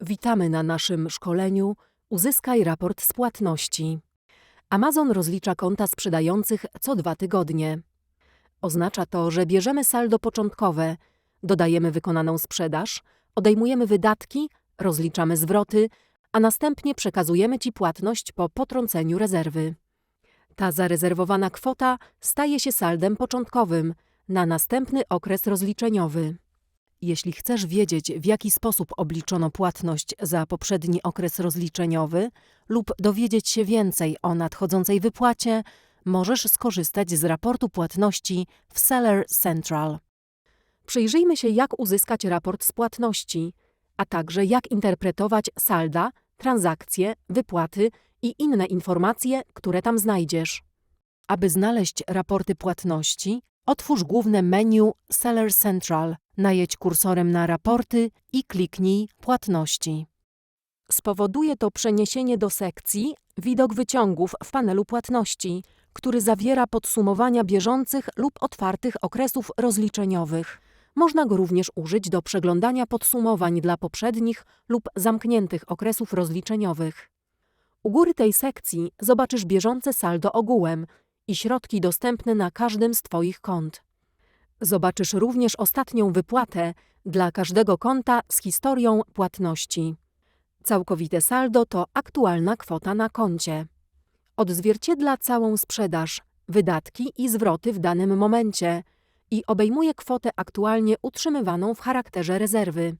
Witamy na naszym szkoleniu Uzyskaj raport z płatności. Amazon rozlicza konta sprzedających co dwa tygodnie. Oznacza to, że bierzemy saldo początkowe, dodajemy wykonaną sprzedaż, odejmujemy wydatki, rozliczamy zwroty, a następnie przekazujemy Ci płatność po potrąceniu rezerwy. Ta zarezerwowana kwota staje się saldem początkowym na następny okres rozliczeniowy. Jeśli chcesz wiedzieć, w jaki sposób obliczono płatność za poprzedni okres rozliczeniowy lub dowiedzieć się więcej o nadchodzącej wypłacie, możesz skorzystać z raportu płatności w Seller Central. Przyjrzyjmy się, jak uzyskać raport z płatności, a także jak interpretować salda, transakcje, wypłaty i inne informacje, które tam znajdziesz. Aby znaleźć raporty płatności, otwórz główne menu Seller Central, najedź kursorem na raporty i kliknij Płatności. Spowoduje to przeniesienie do sekcji Widok wyciągów w panelu płatności, który zawiera podsumowania bieżących lub otwartych okresów rozliczeniowych. Można go również użyć do przeglądania podsumowań dla poprzednich lub zamkniętych okresów rozliczeniowych. U góry tej sekcji zobaczysz bieżące saldo ogółem i środki dostępne na każdym z Twoich kont. Zobaczysz również ostatnią wypłatę dla każdego konta z historią płatności. Całkowite saldo to aktualna kwota na koncie. Odzwierciedla całą sprzedaż, wydatki i zwroty w danym momencie i obejmuje kwotę aktualnie utrzymywaną w charakterze rezerwy.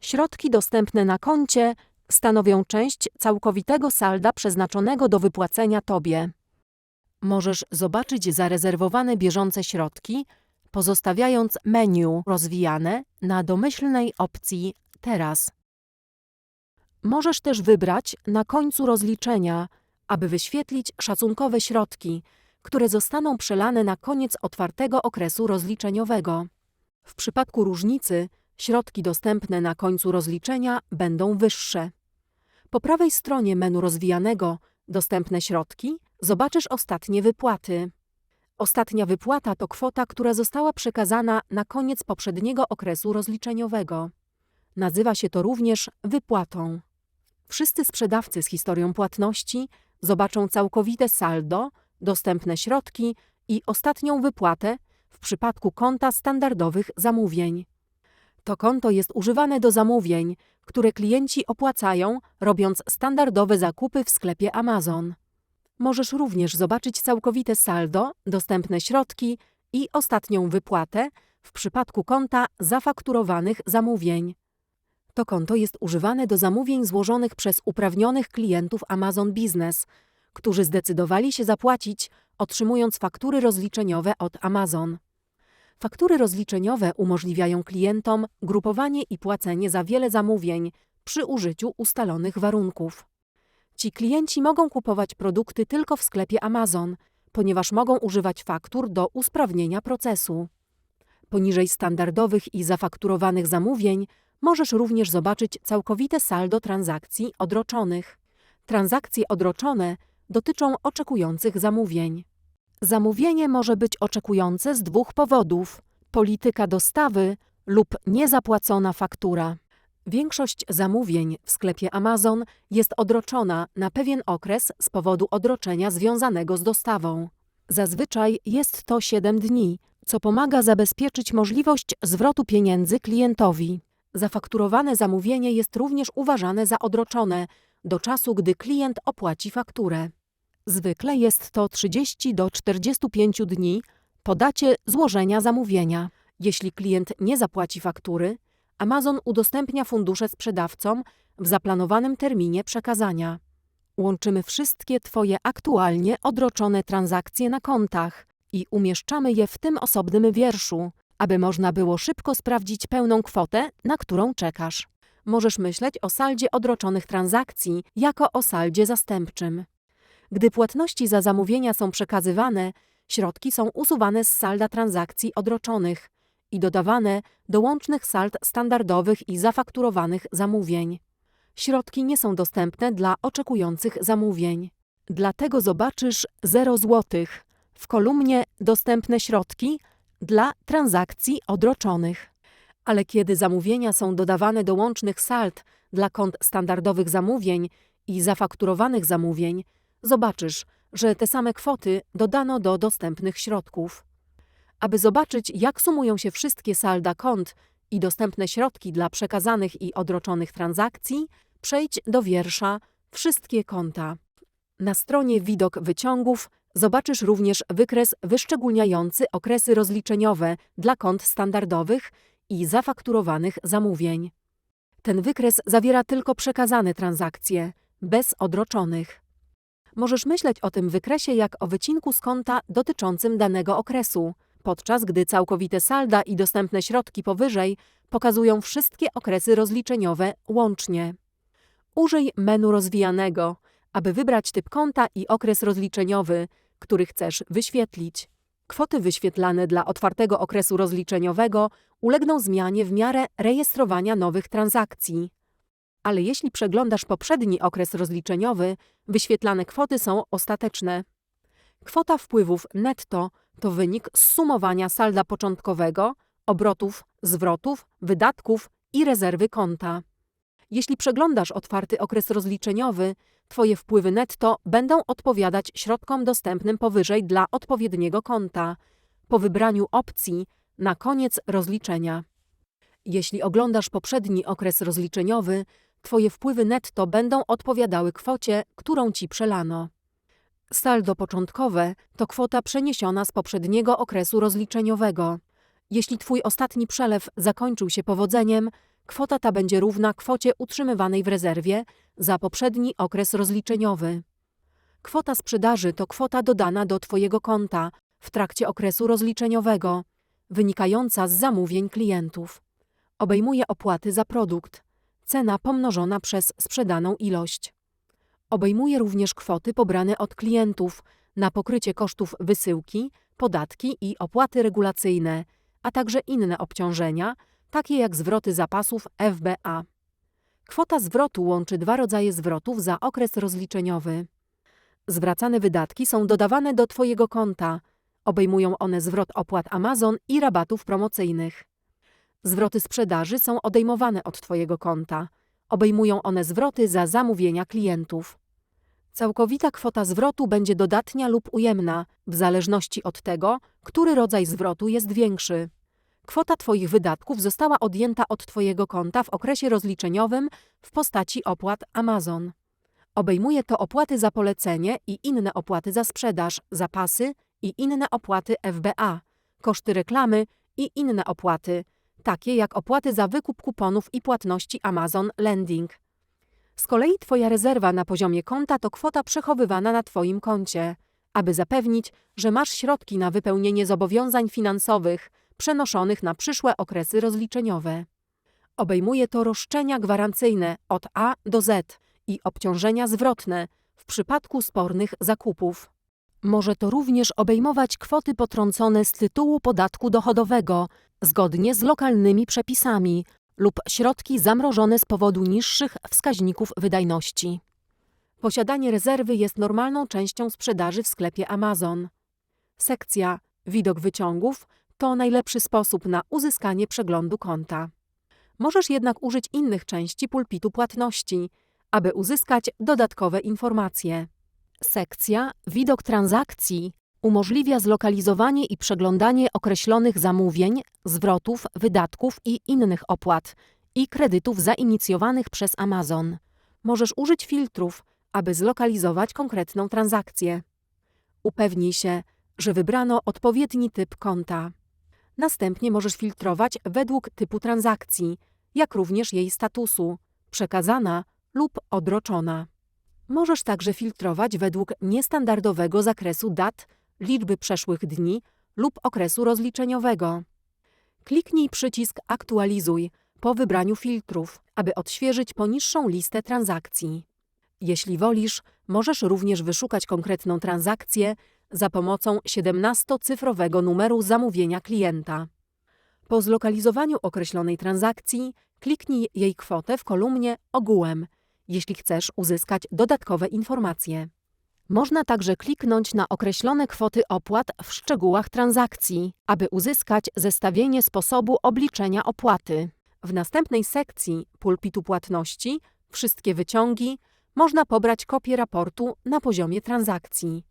Środki dostępne na koncie stanowią część całkowitego salda przeznaczonego do wypłacenia Tobie. Możesz zobaczyć zarezerwowane bieżące środki, pozostawiając menu rozwijane na domyślnej opcji Teraz. Możesz też wybrać na końcu rozliczenia, aby wyświetlić szacunkowe środki, które zostaną przelane na koniec otwartego okresu rozliczeniowego. W przypadku różnicy środki dostępne na końcu rozliczenia będą wyższe. Po prawej stronie menu rozwijanego Dostępne środki zobaczysz ostatnie wypłaty. Ostatnia wypłata to kwota, która została przekazana na koniec poprzedniego okresu rozliczeniowego. Nazywa się to również wypłatą. Wszyscy sprzedawcy z historią płatności zobaczą całkowite saldo, dostępne środki i ostatnią wypłatę w przypadku konta standardowych zamówień. To konto jest używane do zamówień, które klienci opłacają, robiąc standardowe zakupy w sklepie Amazon. Możesz również zobaczyć całkowite saldo, dostępne środki i ostatnią wypłatę w przypadku konta zafakturowanych zamówień. To konto jest używane do zamówień złożonych przez uprawnionych klientów Amazon Business, którzy zdecydowali się zapłacić, otrzymując faktury rozliczeniowe od Amazon. Faktury rozliczeniowe umożliwiają klientom grupowanie i płacenie za wiele zamówień przy użyciu ustalonych warunków. Ci klienci mogą kupować produkty tylko w sklepie Amazon, ponieważ mogą używać faktur do usprawnienia procesu. Poniżej standardowych i zafakturowanych zamówień możesz również zobaczyć całkowite saldo transakcji odroczonych. Transakcje odroczone dotyczą oczekujących zamówień. Zamówienie może być oczekujące z dwóch powodów: polityka dostawy lub niezapłacona faktura. Większość zamówień w sklepie Amazon jest odroczona na pewien okres z powodu odroczenia związanego z dostawą. Zazwyczaj jest to 7 dni, co pomaga zabezpieczyć możliwość zwrotu pieniędzy klientowi. Zafakturowane zamówienie jest również uważane za odroczone do czasu, gdy klient opłaci fakturę. Zwykle jest to 30 do 45 dni po dacie złożenia zamówienia. Jeśli klient nie zapłaci faktury, Amazon udostępnia fundusze sprzedawcom w zaplanowanym terminie przekazania. Łączymy wszystkie Twoje aktualnie odroczone transakcje na kontach i umieszczamy je w tym osobnym wierszu, aby można było szybko sprawdzić pełną kwotę, na którą czekasz. Możesz myśleć o saldzie odroczonych transakcji jako o saldzie zastępczym. Gdy płatności za zamówienia są przekazywane, środki są usuwane z salda transakcji odroczonych i dodawane do łącznych sald standardowych i zafakturowanych zamówień. Środki nie są dostępne dla oczekujących zamówień. Dlatego zobaczysz 0 zł w kolumnie Dostępne środki dla transakcji odroczonych. Ale kiedy zamówienia są dodawane do łącznych sald dla kont standardowych zamówień i zafakturowanych zamówień, zobaczysz, że te same kwoty dodano do dostępnych środków. Aby zobaczyć, jak sumują się wszystkie salda kont i dostępne środki dla przekazanych i odroczonych transakcji, przejdź do wiersza Wszystkie konta. Na stronie Widok wyciągów zobaczysz również wykres wyszczególniający okresy rozliczeniowe dla kont standardowych i zafakturowanych zamówień. Ten wykres zawiera tylko przekazane transakcje, bez odroczonych. Możesz myśleć o tym wykresie jak o wycinku z konta dotyczącym danego okresu, podczas gdy całkowite salda i dostępne środki powyżej pokazują wszystkie okresy rozliczeniowe łącznie. Użyj menu rozwijanego, aby wybrać typ konta i okres rozliczeniowy, który chcesz wyświetlić. Kwoty wyświetlane dla otwartego okresu rozliczeniowego ulegną zmianie w miarę rejestrowania nowych transakcji. Ale jeśli przeglądasz poprzedni okres rozliczeniowy, wyświetlane kwoty są ostateczne. Kwota wpływów netto to wynik zsumowania salda początkowego, obrotów, zwrotów, wydatków i rezerwy konta. Jeśli przeglądasz otwarty okres rozliczeniowy, Twoje wpływy netto będą odpowiadać środkom dostępnym powyżej dla odpowiedniego konta, po wybraniu opcji na koniec rozliczenia. Jeśli oglądasz poprzedni okres rozliczeniowy, Twoje wpływy netto będą odpowiadały kwocie, którą Ci przelano. Saldo początkowe to kwota przeniesiona z poprzedniego okresu rozliczeniowego. Jeśli Twój ostatni przelew zakończył się powodzeniem, kwota ta będzie równa kwocie utrzymywanej w rezerwie za poprzedni okres rozliczeniowy. Kwota sprzedaży to kwota dodana do Twojego konta w trakcie okresu rozliczeniowego, wynikająca z zamówień klientów. Obejmuje opłaty za produkt, cena pomnożona przez sprzedaną ilość. Obejmuje również kwoty pobrane od klientów na pokrycie kosztów wysyłki, podatki i opłaty regulacyjne, a także inne obciążenia, takie jak zwroty zapasów FBA. Kwota zwrotu łączy dwa rodzaje zwrotów za okres rozliczeniowy. Zwracane wydatki są dodawane do Twojego konta. Obejmują one zwrot opłat Amazon i rabatów promocyjnych. Zwroty sprzedaży są odejmowane od Twojego konta. Obejmują one zwroty za zamówienia klientów. Całkowita kwota zwrotu będzie dodatnia lub ujemna, w zależności od tego, który rodzaj zwrotu jest większy. Kwota Twoich wydatków została odjęta od Twojego konta w okresie rozliczeniowym w postaci opłat Amazon. Obejmuje to opłaty za polecenie i inne opłaty za sprzedaż, zapasy i inne opłaty FBA, koszty reklamy i inne opłaty, takie jak opłaty za wykup kuponów i płatności Amazon Lending. Z kolei Twoja rezerwa na poziomie konta to kwota przechowywana na Twoim koncie, aby zapewnić, że masz środki na wypełnienie zobowiązań finansowych przenoszonych na przyszłe okresy rozliczeniowe. Obejmuje to roszczenia gwarancyjne od A do Z i obciążenia zwrotne w przypadku spornych zakupów. Może to również obejmować kwoty potrącone z tytułu podatku dochodowego zgodnie z lokalnymi przepisami lub środki zamrożone z powodu niższych wskaźników wydajności. Posiadanie rezerwy jest normalną częścią sprzedaży w sklepie Amazon. Sekcja Widok wyciągów to najlepszy sposób na uzyskanie przeglądu konta. Możesz jednak użyć innych części pulpitu płatności, aby uzyskać dodatkowe informacje. Sekcja Widok transakcji umożliwia zlokalizowanie i przeglądanie określonych zamówień, zwrotów, wydatków i innych opłat i kredytów zainicjowanych przez Amazon. Możesz użyć filtrów, aby zlokalizować konkretną transakcję. Upewnij się, że wybrano odpowiedni typ konta. Następnie możesz filtrować według typu transakcji, jak również jej statusu, przekazana lub odroczona. Możesz także filtrować według niestandardowego zakresu dat, liczby przeszłych dni lub okresu rozliczeniowego. Kliknij przycisk Aktualizuj po wybraniu filtrów, aby odświeżyć poniższą listę transakcji. Jeśli wolisz, możesz również wyszukać konkretną transakcję za pomocą 17-cyfrowego numeru zamówienia klienta. Po zlokalizowaniu określonej transakcji kliknij jej kwotę w kolumnie Ogółem, jeśli chcesz uzyskać dodatkowe informacje. Można także kliknąć na określone kwoty opłat w szczegółach transakcji, aby uzyskać zestawienie sposobu obliczenia opłaty. W następnej sekcji pulpitu płatności wszystkie wyciągi można pobrać kopię raportu na poziomie transakcji.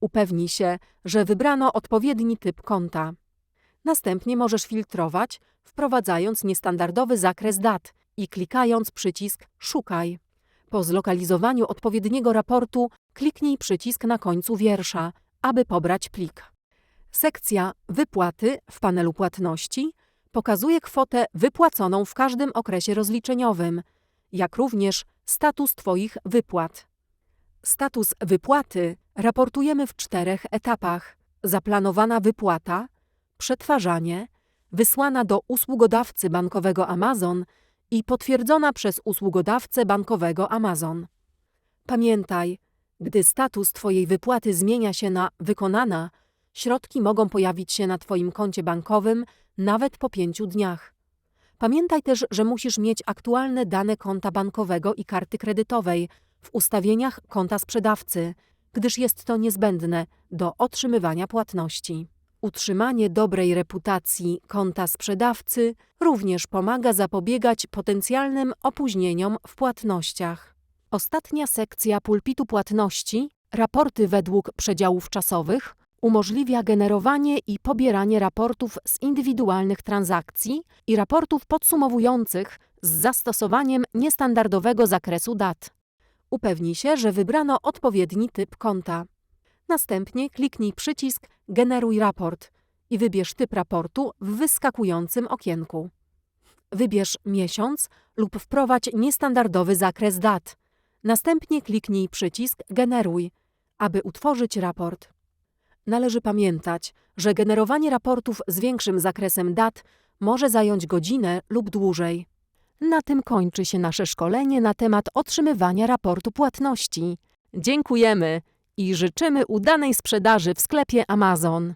Upewnij się, że wybrano odpowiedni typ konta. Następnie możesz filtrować, wprowadzając niestandardowy zakres dat i klikając przycisk Szukaj. Po zlokalizowaniu odpowiedniego raportu kliknij przycisk na końcu wiersza, aby pobrać plik. Sekcja Wypłaty w panelu płatności pokazuje kwotę wypłaconą w każdym okresie rozliczeniowym, jak również status Twoich wypłat. Status wypłaty raportujemy w czterech etapach: zaplanowana wypłata, przetwarzanie, wysłana do usługodawcy bankowego Amazon i potwierdzona przez usługodawcę bankowego Amazon. Pamiętaj, gdy status Twojej wypłaty zmienia się na wykonana, środki mogą pojawić się na Twoim koncie bankowym nawet po pięciu dniach. Pamiętaj też, że musisz mieć aktualne dane konta bankowego i karty kredytowej w ustawieniach konta sprzedawcy, gdyż jest to niezbędne do otrzymywania płatności. Utrzymanie dobrej reputacji konta sprzedawcy również pomaga zapobiegać potencjalnym opóźnieniom w płatnościach. Ostatnia sekcja pulpitu płatności, raporty według przedziałów czasowych, umożliwia generowanie i pobieranie raportów z indywidualnych transakcji i raportów podsumowujących z zastosowaniem niestandardowego zakresu dat. Upewnij się, że wybrano odpowiedni typ konta. Następnie kliknij przycisk Generuj raport i wybierz typ raportu w wyskakującym okienku. Wybierz miesiąc lub wprowadź niestandardowy zakres dat. Następnie kliknij przycisk Generuj, aby utworzyć raport. Należy pamiętać, że generowanie raportów z większym zakresem dat może zająć godzinę lub dłużej. Na tym kończy się nasze szkolenie na temat otrzymywania raportu płatności. Dziękujemy i życzymy udanej sprzedaży w sklepie Amazon.